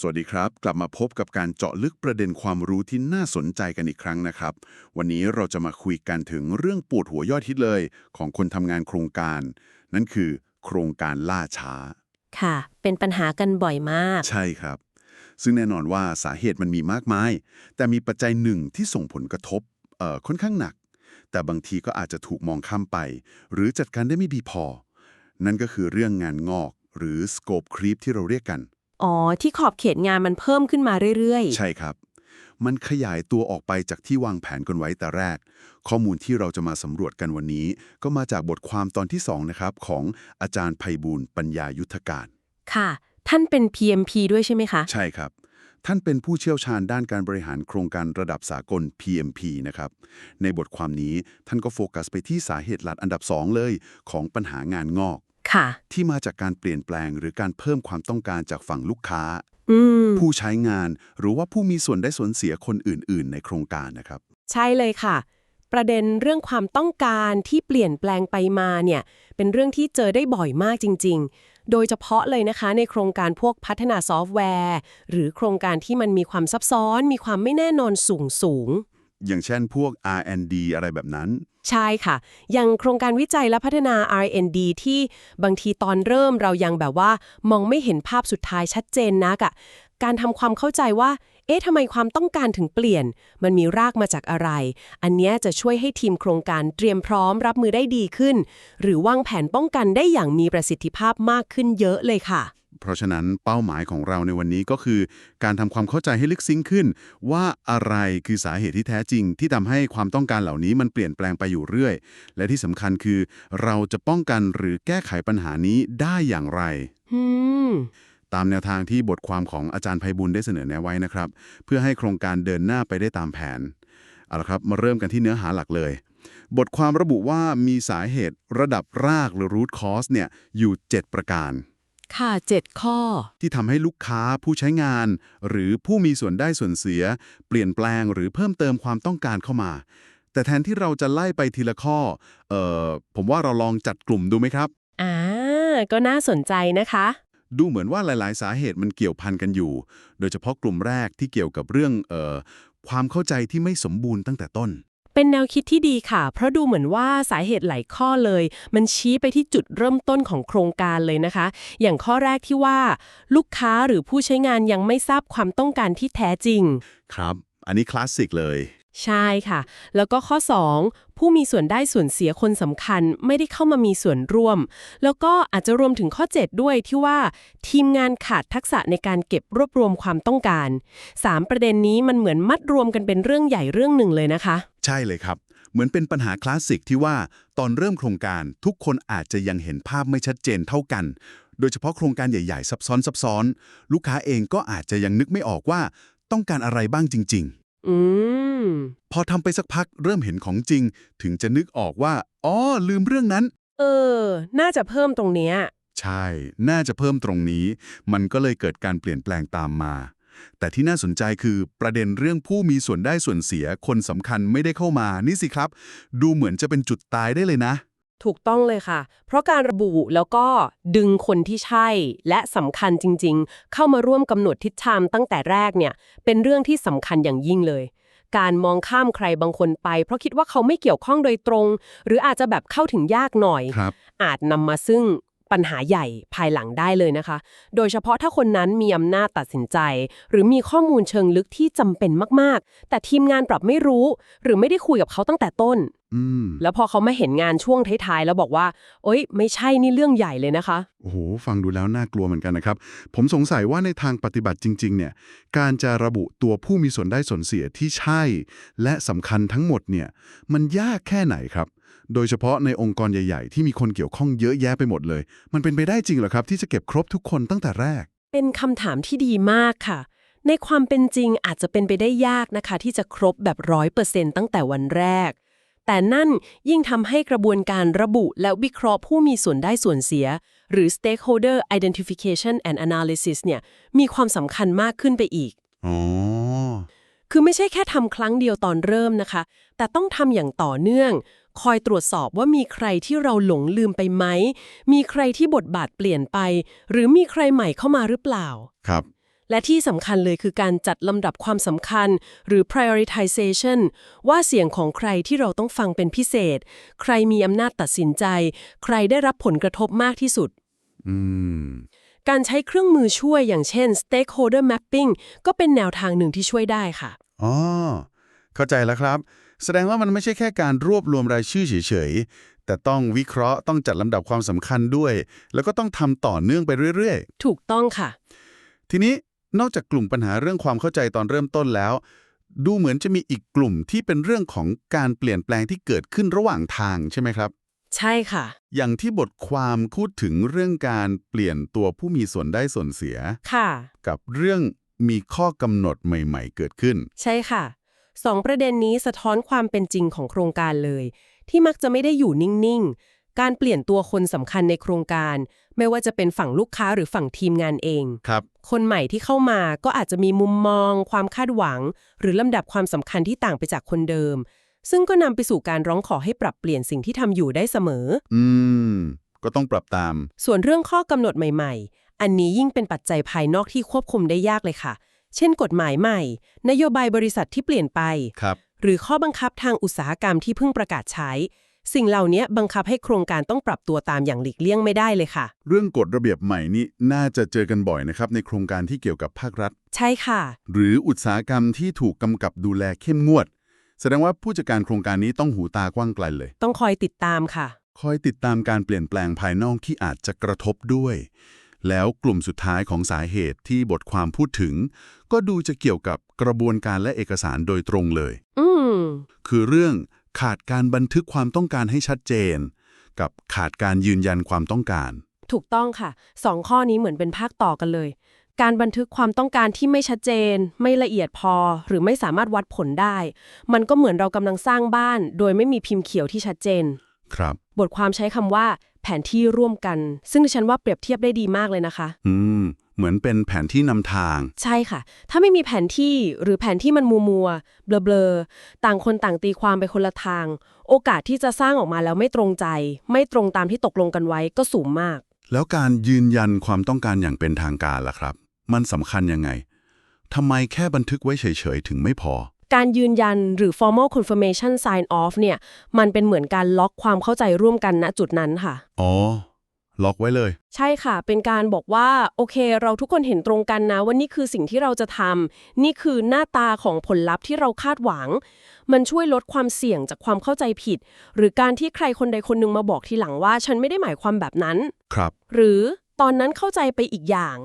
สวัสดีครับ กลับมาพบกับการเจาะลึกประเด็นความรู้ที่น่าสนใจกันอีกครั้งนะครับ วันนี้เราจะมาคุยกันถึงเรื่องปวดหัวยอดฮิตเลยของคนทำงานโครงการ นั่นคือ โครงการล่าช้า ค่ะ เป็นปัญหากันบ่อยมาก ใช่ครับ ซึ่งแน่นอนว่าสาเหตุมันมีมากมาย แต่มีปัจจัยหนึ่งที่ส่งผลกระทบเอ่อค่อนข้างหนัก แต่บางทีก็อาจจะถูกมองข้ามไป หรือจัดการได้ไม่ดีพอ นั่นก็คือเรื่องงานงอก หรือ scope creep ที่เราเรียกกัน อ๋อ ที่ขอบเขตงานมันเพิ่มขึ้นมาเรื่อยใช่ครับ มันขยายตัวออกไปจากที่วางแผนกันไว้แต่แรก ข้อมูลที่เราจะมาสำรวจกันวันนี้ ก็มาจากบทความตอนที่ 2 นะครับ ของอาจารย์ไพบูลย์ปัญญายุทธการๆค่ะ ท่านเป็น PMP ด้วยใช่ไหมคะ ใช่ครับท่านเป็นผู้เชี่ยวชาญด้านการบริหารโครงการระดับสากล PMP นะครับ ในบทความนี้ท่านก็โฟกัสไปที่สาเหตุหลักอันดับ 2 เลย ของปัญหางานงอก ค่ะ ที่มาจากการเปลี่ยนแปลงหรือการเพิ่มความต้องการจากฝั่งลูกค้า อืม ผู้ใช้งานหรือว่าผู้มีส่วนได้ส่วนเสียคนอื่น ๆ ในโครงการนะครับ ใช่เลยค่ะ ประเด็นเรื่องความต้องการที่เปลี่ยนแปลงไปมาเนี่ย เป็นเรื่องที่เจอได้บ่อยมากจริง ๆ โดยเฉพาะเลยนะคะ ในโครงการพวกพัฒนาซอฟต์แวร์ หรือโครงการที่มันมีความซับซ้อน มีความไม่แน่นอนสูงสูงอย่างเช่นพวก R&D อะไรแบบนั้น ใช่ค่ะ อย่างโครงการวิจัยและพัฒนา R&D ที่บางทีตอนเริ่มเรายังแบบว่ามองไม่เห็นภาพสุดท้ายชัดเจนนักอะการทำความเข้าใจว่า เอ๊ะทำไมความต้องการถึงเปลี่ยน มันมีรากมาจากอะไร อันนี้จะช่วยให้ทีมโครงการเตรียมพร้อมรับมือได้ดีขึ้น หรือวางแผนป้องกันได้อย่างมีประสิทธิภาพมากขึ้นเยอะเลยค่ะ เพราะฉะนั้นเป้าหมายของเราในวันนี้ก็คือ การทำความเข้าใจให้ลึกซึ้งขึ้น ว่าอะไรคือสาเหตุที่แท้จริง ที่ทำให้ความต้องการเหล่านี้มันเปลี่ยนแปลงไปอยู่เรื่อย และที่สำคัญคือ เราจะป้องกันหรือแก้ไขปัญหานี้ได้อย่างไรอืมตามแนวทางที่บทความของอาจารย์ไพบุญได้เสนอแนะไว้นะครับ เพื่อให้โครงการเดินหน้าไปได้ตามแผนเอาละครับมาเริ่มกันที่เนื้อหาหลักเลย บทความระบุว่ามีสาเหตุระดับรากหรือ root cause เนี่ยอยู่ 7 ประการ ค่ะ 7 ข้อ ที่ทำให้ลูกค้าผู้ใช้งาน หรือผู้มีส่วนได้ส่วนเสีย เปลี่ยนแปลงหรือเพิ่มเติมความต้องการเข้ามา แต่แทนที่เราจะไล่ไปทีละข้อเอ่อผมว่าเราลองจัดกลุ่มดูไหมครับอ่าก็น่าสนใจนะคะ ดูเหมือนว่าหลาย ๆ สาเหตุมันเกี่ยวพันกันอยู่ โดยเฉพาะกลุ่มแรกที่เกี่ยวกับเรื่องเอ่อความเข้าใจที่ไม่สมบูรณ์ตั้งแต่ต้น เป็นแนวคิดที่ดีค่ะ เพราะดูเหมือนว่าสาเหตุหลายข้อเลย มันชี้ไปที่จุดเริ่มต้นของโครงการเลยนะคะ อย่างข้อแรกที่ว่า ลูกค้าหรือผู้ใช้งานยังไม่ทราบความต้องการที่แท้จริง ครับ อันนี้คลาสสิกเลย ใช่ค่ะ แล้วก็ข้อ 2 ผู้มีส่วนได้ส่วนเสียคนสำคัญไม่ได้เข้ามามีส่วนร่วม แล้วก็อาจจะรวมถึงข้อ 7 ด้วยที่ว่า ทีมงานขาดทักษะในการเก็บรวบรวมความต้องการ 3 ประเด็นนี้มันเหมือนมัดรวมกันเป็นเรื่องใหญ่เรื่องหนึ่งเลยนะคะ ใช่เลยครับ เหมือนเป็นปัญหาคลาสสิกที่ว่าตอนเริ่มโครงการทุกคนอาจจะยังเห็นภาพไม่ชัดเจนเท่ากัน โดยเฉพาะโครงการใหญ่ ๆ ซับซ้อนซับซ้อน ลูกค้าเองก็อาจจะยังนึกไม่ออกว่าต้องการอะไรบ้างจริง ๆ อืมๆพอทำไปสักพักเริ่มเห็นของจริง ถึงจะนึกออกว่าอ๋อลืมเรื่องนั้น เออ น่าจะเพิ่มตรงเนี้ย ใช่ น่าจะเพิ่มตรงนี้ มันก็เลยเกิดการเปลี่ยนแปลงตามมา แต่ที่น่าสนใจคือประเด็นเรื่องผู้มีส่วนได้ส่วนเสียคนสำคัญไม่ได้เข้ามานี่สิครับ ดูเหมือนจะเป็นจุดตายได้เลยนะ ถูกต้องเลยค่ะ เพราะการระบุแล้วก็ดึงคนที่ใช่ และสำคัญจริงๆ เข้ามาร่วมกำหนดทิศทางตั้งแต่แรกเนี่ยเป็นเรื่องที่สำคัญอย่างยิ่งเลย การมองข้ามใครบางคนไป เพราะคิดว่าเขาไม่เกี่ยวข้องโดยตรง หรืออาจจะแบบเข้าถึงยากหน่อยครับอาจนำมาซึ่งปัญหาใหญ่ภายหลังได้เลยนะคะ โดยเฉพาะถ้าคนนั้นมีอำนาจตัดสินใจ หรือมีข้อมูลเชิงลึกที่จำเป็นมากๆ แต่ทีมงานปรับไม่รู้ หรือไม่ได้คุยกับเขาตั้งแต่ต้น อืมแล้วพอเขามาเห็นงานช่วงท้ายๆแล้วบอกว่า โอ๊ย ไม่ใช่นี่เรื่องใหญ่เลยนะคะ โอ้โห ฟังดูแล้วน่ากลัวเหมือนกันนะครับ ผมสงสัยว่าในทางปฏิบัติจริง ๆ เนี่ย การจะระบุตัวผู้มีส่วนได้ส่วนเสียที่ใช่ และสำคัญทั้งหมดเนี่ย มันยากแค่ไหนครับ โดยเฉพาะในองค์กรใหญ่ๆ ที่มีคนเกี่ยวข้องเยอะแยะไปหมดเลย มันเป็นไปได้จริงเหรอครับ ที่จะเก็บครบทุกคนตั้งแต่แรก เป็นคำถามที่ดีมากค่ะ ในความเป็นจริงอาจจะเป็นไปได้ยากนะคะ ที่จะครบแบบร้อยเปอร์เซ็นต์ตั้งแต่วันแรก แต่นั่นยิ่งทำให้กระบวนการระบุและวิเคราะห์ผู้มีส่วนได้ส่วนเสีย หรือ stakeholder identification and analysis เนี่ยมีความสำคัญมากขึ้นไปอีกอ๋อคือไม่ใช่แค่ทำครั้งเดียวตอนเริ่มนะคะ แต่ต้องทำอย่างต่อเนื่อง คอยตรวจสอบว่ามีใครที่เราหลงลืมไปไหม มีใครที่บทบาทเปลี่ยนไป หรือมีใครใหม่เข้ามาหรือเปล่า ครับ และที่สำคัญเลยคือการจัดลำดับความสำคัญ หรือ prioritization ว่าเสียงของใครที่เราต้องฟังเป็นพิเศษ ใครมีอำนาจตัดสินใจ ใครได้รับผลกระทบมากที่สุด อืมการใช้เครื่องมือช่วยอย่างเช่น stakeholder mapping ก็เป็นแนวทางหนึ่งที่ช่วยได้ค่ะ อ๋อ เข้าใจแล้วครับ แสดงว่ามันไม่ใช่แค่การรวบรวมรายชื่อเฉยๆ แต่ต้องวิเคราะห์ต้องจัดลำดับความสำคัญด้วย แล้วก็ต้องทำต่อเนื่องไปเรื่อยถูกต้องค่ะๆทีนี้ นอกจากกลุ่มปัญหาเรื่องความเข้าใจตอนเริ่มต้นแล้ว ดูเหมือนจะมีอีกกลุ่มที่เป็นเรื่องของการเปลี่ยนแปลงที่เกิดขึ้นระหว่างทางใช่ไหมครับ ใช่ค่ะ อย่างที่บทความพูดถึงเรื่องการเปลี่ยนตัวผู้มีส่วนได้ส่วนเสีย ค่ะ กับเรื่องมีข้อกำหนดใหม่ ๆ เกิดขึ้น ใช่ค่ะสองประเด็นนี้สะท้อนความเป็นจริงของโครงการเลย ที่มักจะไม่ได้อยู่นิ่ง ๆ การเปลี่ยนตัวคนสำคัญในโครงการ ไม่ว่าจะเป็นฝั่งลูกค้าหรือฝั่งทีมงานเอง ครับ คนใหม่ที่เข้ามาก็อาจจะมีมุมมอง ความคาดหวัง หรือลำดับความสำคัญที่ต่างไปจากคนเดิม ซึ่งก็นำไปสู่การร้องขอให้ปรับเปลี่ยนสิ่งที่ทำอยู่ได้เสมอ อืม ก็ต้องปรับตาม ส่วนเรื่องข้อกำหนดใหม่ ๆ อันนี้ยิ่งเป็นปัจจัยภายนอกที่ควบคุมได้ยากเลยค่ะ เช่น กฎหมายใหม่ นโยบายบริษัทที่เปลี่ยนไป ครับ หรือข้อบังคับทางอุตสาหกรรมที่เพิ่งประกาศใช้ สิ่งเหล่านี้บังคับให้โครงการต้องปรับตัวตามอย่างหลีกเลี่ยงไม่ได้เลยค่ะ เรื่องกฎระเบียบใหม่นี้น่าจะเจอกันบ่อยนะครับในโครงการที่เกี่ยวกับภาครัฐ ใช่ค่ะ หรืออุตสาหกรรมที่ถูกกำกับดูแลเข้มงวด แสดงว่าผู้จัดการโครงการนี้ต้องหูตากว้างไกลเลย ต้องคอยติดตามค่ะ คอยติดตามการเปลี่ยนแปลงภายนอกที่อาจจะกระทบด้วย แล้วกลุ่มสุดท้ายของสาเหตุที่บทความพูดถึง ก็ดูจะเกี่ยวกับกระบวนการและเอกสารโดยตรงเลย อืมคือเรื่อง ขาดการบันทึกความต้องการให้ชัดเจน กับขาดการยืนยันความต้องการ ถูกต้องค่ะสองข้อนี้เหมือนเป็นภาคต่อกันเลย การบันทึกความต้องการที่ไม่ชัดเจน ไม่ละเอียดพอ หรือไม่สามารถวัดผลได้ มันก็เหมือนเรากำลังสร้างบ้าน โดยไม่มีพิมพ์เขียวที่ชัดเจน ครับ บทความใช้คำว่า แผนที่ร่วมกัน ซึ่งดิฉันว่าเปรียบเทียบได้ดีมากเลยนะคะ อืม เหมือนเป็นแผนที่นำทาง ใช่ค่ะ ถ้าไม่มีแผนที่หรือแผนที่มันมัวมัวๆเบลอๆ ต่างคนต่างตีความไปคนละทาง โอกาสที่จะสร้างออกมาแล้วไม่ตรงใจ ไม่ตรงตามที่ตกลงกันไว้ก็สูงมาก แล้วการยืนยันความต้องการอย่างเป็นทางการล่ะครับ มันสำคัญยังไงทำไมแค่บันทึกไว้เฉยๆ ถึงไม่พอ การยืนยันหรือ formal confirmation sign off เนี่ย มันเป็นเหมือนการล็อกความเข้าใจร่วมกันณจุดนั้นค่ะ อ๋อ ล็อกไว้เลย ใช่ค่ะ เป็นการบอกว่า โอเค เราทุกคนเห็นตรงกันนะว่านี่คือสิ่งที่เราจะทำนี่คือหน้าตาของผลลัพธ์ที่เราคาดหวัง มันช่วยลดความเสี่ยงจากความเข้าใจผิด หรือการที่ใครคนใดคนหนึ่งมาบอกทีหลังว่า ฉันไม่ได้หมายความแบบนั้น ครับ หรือตอนนั้นเข้าใจไปอีกอย่าง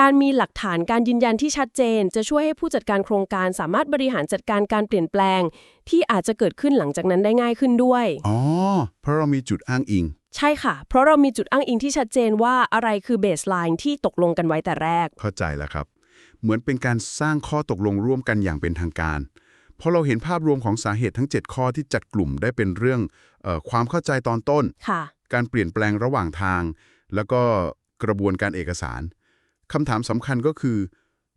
การมีหลักฐานการยืนยันที่ชัดเจน จะช่วยให้ผู้จัดการโครงการสามารถบริหารจัดการการเปลี่ยนแปลง ที่อาจจะเกิดขึ้นหลังจากนั้นได้ง่ายขึ้นด้วย อ๋อ เพราะเรามีจุดอ้างอิง ใช่ค่ะ เพราะเรามีจุดอ้างอิงที่ชัดเจนว่าอะไรคือเบสไลน์ที่ตกลงกันไว้แต่แรก เข้าใจแล้วครับ เหมือนเป็นการสร้างข้อตกลงร่วมกันอย่างเป็นทางการ เพราะเราเห็นภาพรวมของสาเหตุทั้ง 7 ข้อที่จัดกลุ่มได้เป็นเรื่องเออความเข้าใจตอนต้นค่ะการเปลี่ยนแปลงระหว่างทาง แล้วก็กระบวนการเอกสารคำถามสำคัญก็คือ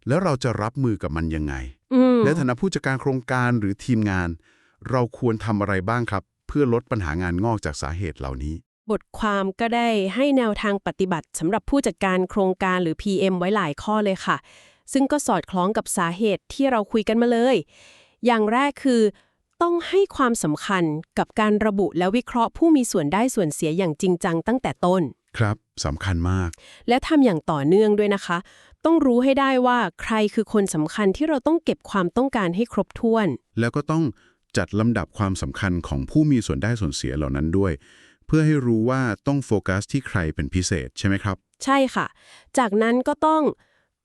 แล้วเราจะรับมือกับมันยังไงอืมในฐานะผู้จัดการโครงการหรือทีมงาน เราควรทำอะไรบ้างครับ เพื่อลดปัญหางานงอกจากสาเหตุเหล่านี้ บทความก็ได้ให้แนวทางปฏิบัติสำหรับผู้จัดการโครงการหรือ PM ไว้หลายข้อเลยค่ะ ซึ่งก็สอดคล้องกับสาเหตุที่เราคุยกันมาเลย อย่างแรกคือ ต้องให้ความสำคัญกับการระบุและวิเคราะห์ผู้มีส่วนได้ส่วนเสียอย่างจริงจังตั้งแต่ต้น ครับสำคัญมาก และทำอย่างต่อเนื่องด้วยนะคะ ต้องรู้ให้ได้ว่าใครคือคนสำคัญที่เราต้องเก็บความต้องการให้ครบถ้วน แล้วก็ต้องจัดลำดับความสำคัญของผู้มีส่วนได้ส่วนเสียเหล่านั้นด้วย เพื่อให้รู้ว่าต้องโฟกัสที่ใครเป็นพิเศษใช่ไหมครับ ใช่ค่ะ จากนั้นก็ต้อง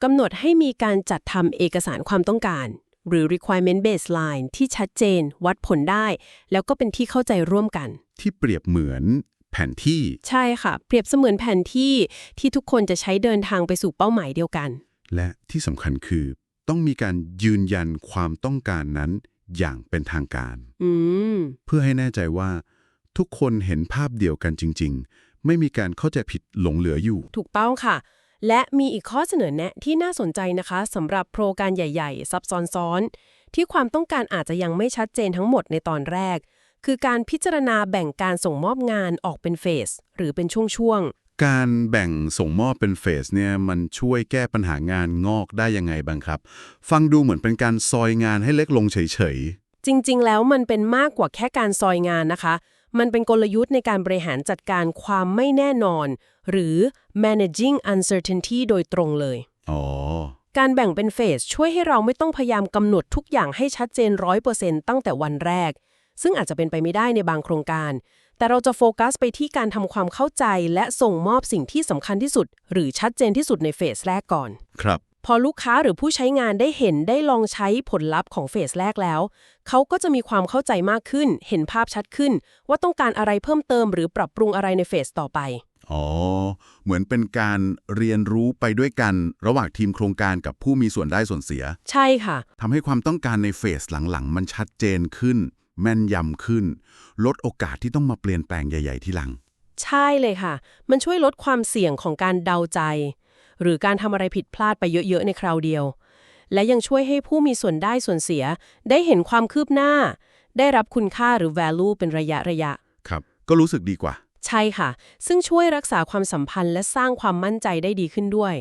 กำหนดให้มีการจัดทำเอกสารความต้องการ หรือ requirement baseline ที่ชัดเจน วัดผลได้ แล้วก็เป็นที่เข้าใจร่วมกัน ที่เปรียบเหมือนแผนที่ ใช่ค่ะ เปรียบเสมือนแผนที่ที่ทุกคนจะใช้เดินทางไปสู่เป้าหมายเดียวกัน และที่สำคัญคือต้องมีการยืนยันความต้องการนั้นอย่างเป็นทางการ อืม เพื่อให้แน่ใจว่า ทุกคนเห็นภาพเดียวกันจริง ๆ ไม่มีการเข้าใจผิดหลงเหลืออยู่ ถูกต้องค่ะ และมีอีกข้อเสนอแนะที่น่าสนใจนะคะสำหรับโครงการใหญ่ ๆ ซับซ้อนๆที่ความต้องการอาจจะยังไม่ชัดเจนทั้งหมดในตอนแรก คือการพิจารณาแบ่งการส่งมอบงานออกเป็นเฟสหรือเป็นช่วงการแบ่งส่งมอบเป็นเฟสเนี่ยมันช่วยแก้ปัญหางานงอกได้ยังไงบ้างครับ ฟังดูเหมือนเป็นการซอยงานให้เล็กลงเฉยจริงๆ แล้วมันเป็นมากกว่าแค่การซอยงานนะคะ มันเป็นกลยุทธ์ในการบริหารจัดการความไม่แน่นอน หรือ managing uncertainty โดยตรงเลยๆอ๋อ การแบ่งเป็นเฟสช่วยให้เราไม่ต้องพยายามกำหนดทุกอย่างให้ชัดเจน 100%ตั้งแต่วันแรก ซึ่งอาจจะเป็นไปไม่ได้ในบางโครงการ แต่เราจะโฟกัสไปที่การทำความเข้าใจและส่งมอบสิ่งที่สำคัญที่สุด หรือชัดเจนที่สุดในเฟสแรกก่อน ครับ พอลูกค้าหรือผู้ใช้งานได้เห็นได้ลองใช้ผลลัพธ์ของเฟสแรกแล้ว เขาก็จะมีความเข้าใจมากขึ้น เห็นภาพชัดขึ้น ว่าต้องการอะไรเพิ่มเติมหรือปรับปรุงอะไรในเฟสต่อไป อ๋อ เหมือนเป็นการเรียนรู้ไปด้วยกันระหว่างทีมโครงการกับผู้มีส่วนได้ส่วนเสีย ใช่ค่ะ ทำให้ความต้องการในเฟสหลังๆ มันชัดเจนขึ้น แม่นยำขึ้น ลดโอกาสที่ต้องมาเปลี่ยนแปลงใหญ่ ๆ ที่หลัง ใช่เลยค่ะ มันช่วยลดความเสี่ยงของการเดาใจ หรือการทำอะไรผิดพลาดไปเยอะๆในคราวเดียว และยังช่วยให้ผู้มีส่วนได้ส่วนเสีย ได้เห็นความคืบหน้า ได้รับคุณค่าหรือ value เป็นระยะระยะ ครับ ก็รู้สึกดีกว่า ใช่ค่ะ ซึ่งช่วยรักษาความสัมพันธ์และสร้างความมั่นใจได้ดีขึ้นด้วย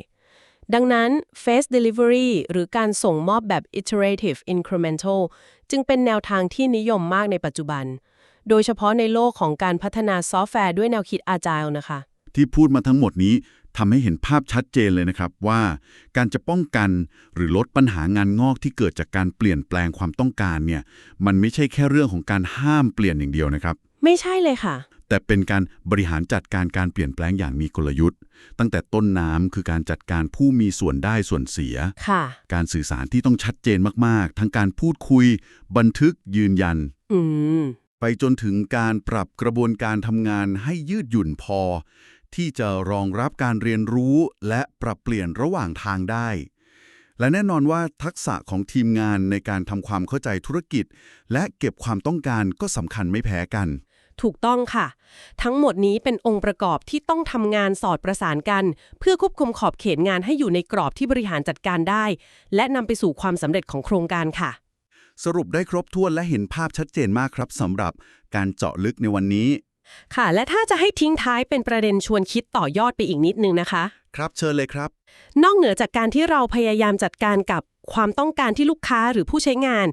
ดังนั้น Face Delivery หรือการส่งมอบแบบ Iterative Incremental จึงเป็นแนวทางที่นิยมมากในปัจจุบัน โดยเฉพาะในโลกของการพัฒนาซอฟต์แวร์ด้วยแนวคิด Agile นะคะ ที่พูดมาทั้งหมดนี้ ทำให้เห็นภาพชัดเจนเลยนะครับว่าการจะป้องกันหรือลดปัญหางานงอกที่เกิดจากการเปลี่ยนแปลงความต้องการเนี่ยมันไม่ใช่แค่เรื่องของการห้ามเปลี่ยนอย่างเดียวนะครับ ไม่ใช่เลยค่ะ แต่เป็นการบริหารจัดการการเปลี่ยนแปลงอย่างมีกลยุทธ์ ตั้งแต่ต้นน้ำคือการจัดการผู้มีส่วนได้ส่วนเสีย ค่ะ การสื่อสารที่ต้องชัดเจนมากๆ ทั้งการพูดคุย บันทึกยืนยัน อืม ไปจนถึงการปรับกระบวนการทำงานให้ยืดหยุ่นพอ ที่จะรองรับการเรียนรู้และปรับเปลี่ยนระหว่างทางได้ และแน่นอนว่าทักษะของทีมงานในการทำความเข้าใจธุรกิจ และเก็บความต้องการก็สำคัญไม่แพ้กัน ถูกต้องค่ะ ทั้งหมดนี้เป็นองค์ประกอบที่ต้องทำงานสอดประสานกัน เพื่อควบคุมขอบเขตงานให้อยู่ในกรอบที่บริหารจัดการได้ และนำไปสู่ความสำเร็จของโครงการค่ะสรุปได้ครบถ้วนและเห็นภาพชัดเจนมากครับสำหรับการเจาะลึกในวันนี้ ค่ะ และถ้าจะให้ทิ้งท้ายเป็นประเด็นชวนคิดต่อยอดไปอีกนิดนึงนะคะ ครับเชิญเลยครับ นอกเหนือจากการที่เราพยายามจัดการกับความต้องการที่ลูกค้าหรือผู้ใช้งาน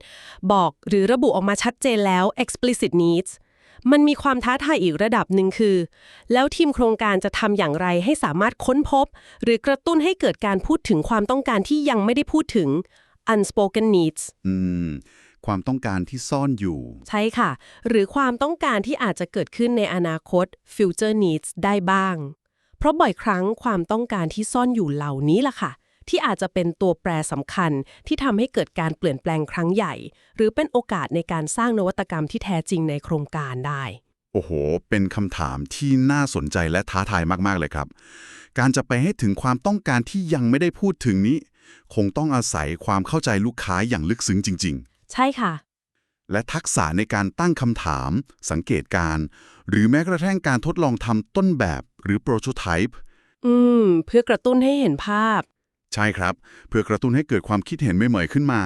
บอกหรือระบุออกมาชัดเจนแล้ว explicit needs มันมีความท้าทายอีกระดับหนึ่งคือ แล้วทีมโครงการจะทำอย่างไรให้สามารถค้นพบ หรือกระตุ้นให้เกิดการพูดถึงความต้องการที่ยังไม่ได้พูดถึง unspoken needs อืม ความต้องการที่ซ่อนอยู่ ใช่ค่ะ หรือความต้องการที่อาจจะเกิดขึ้นในอนาคต future needs ได้บ้าง เพราะบ่อยครั้งความต้องการที่ซ่อนอยู่เหล่านี้ล่ะค่ะ ที่อาจจะเป็นตัวแปรสำคัญที่ทำให้เกิดการเปลี่ยนแปลงครั้งใหญ่ หรือเป็นโอกาสในการสร้างนวัตกรรมที่แท้จริงในโครงการได้ โอ้โห เป็นคำถามที่น่าสนใจและท้าทายมากๆเลยครับ การจะไปให้ถึงความต้องการที่ยังไม่ได้พูดถึงนี้ คงต้องอาศัยความเข้าใจลูกค้าอย่างลึกซึ้งจริง ใช่ค่ะๆและทักษะในการตั้งคำถาม สังเกตการณ์หรือแม้กระทั่งการทดลองทำต้นแบบหรือโปรโตไทป์อืม เพื่อกระตุ้นให้เห็นภาพ ใช่ครับ เพื่อกระตุ้นให้เกิดความคิดเห็นใหม่ๆขึ้นมา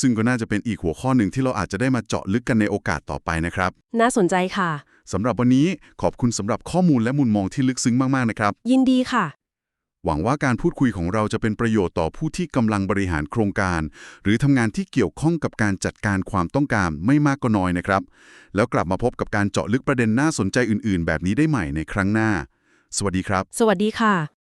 ซึ่งก็น่าจะเป็นอีกหัวข้อหนึ่งที่เราอาจจะได้มาเจาะลึกกันในโอกาสต่อไปนะครับ น่าสนใจค่ะ สำหรับวันนี้ขอบคุณสำหรับข้อมูลและมุมมองที่ลึกซึ้งมากๆนะครับ ยินดีค่ะ หวังว่าการพูดคุยของเราจะเป็นประโยชน์ต่อผู้ที่กำลังบริหารโครงการ หรือทำงานที่เกี่ยวข้องกับการจัดการความต้องการไม่มากก็น้อยนะครับ แล้วกลับมาพบกับการเจาะลึกประเด็นน่าสนใจอื่น ๆ แบบนี้ได้ใหม่ในครั้งหน้า สวัสดีครับ สวัสดีค่ะ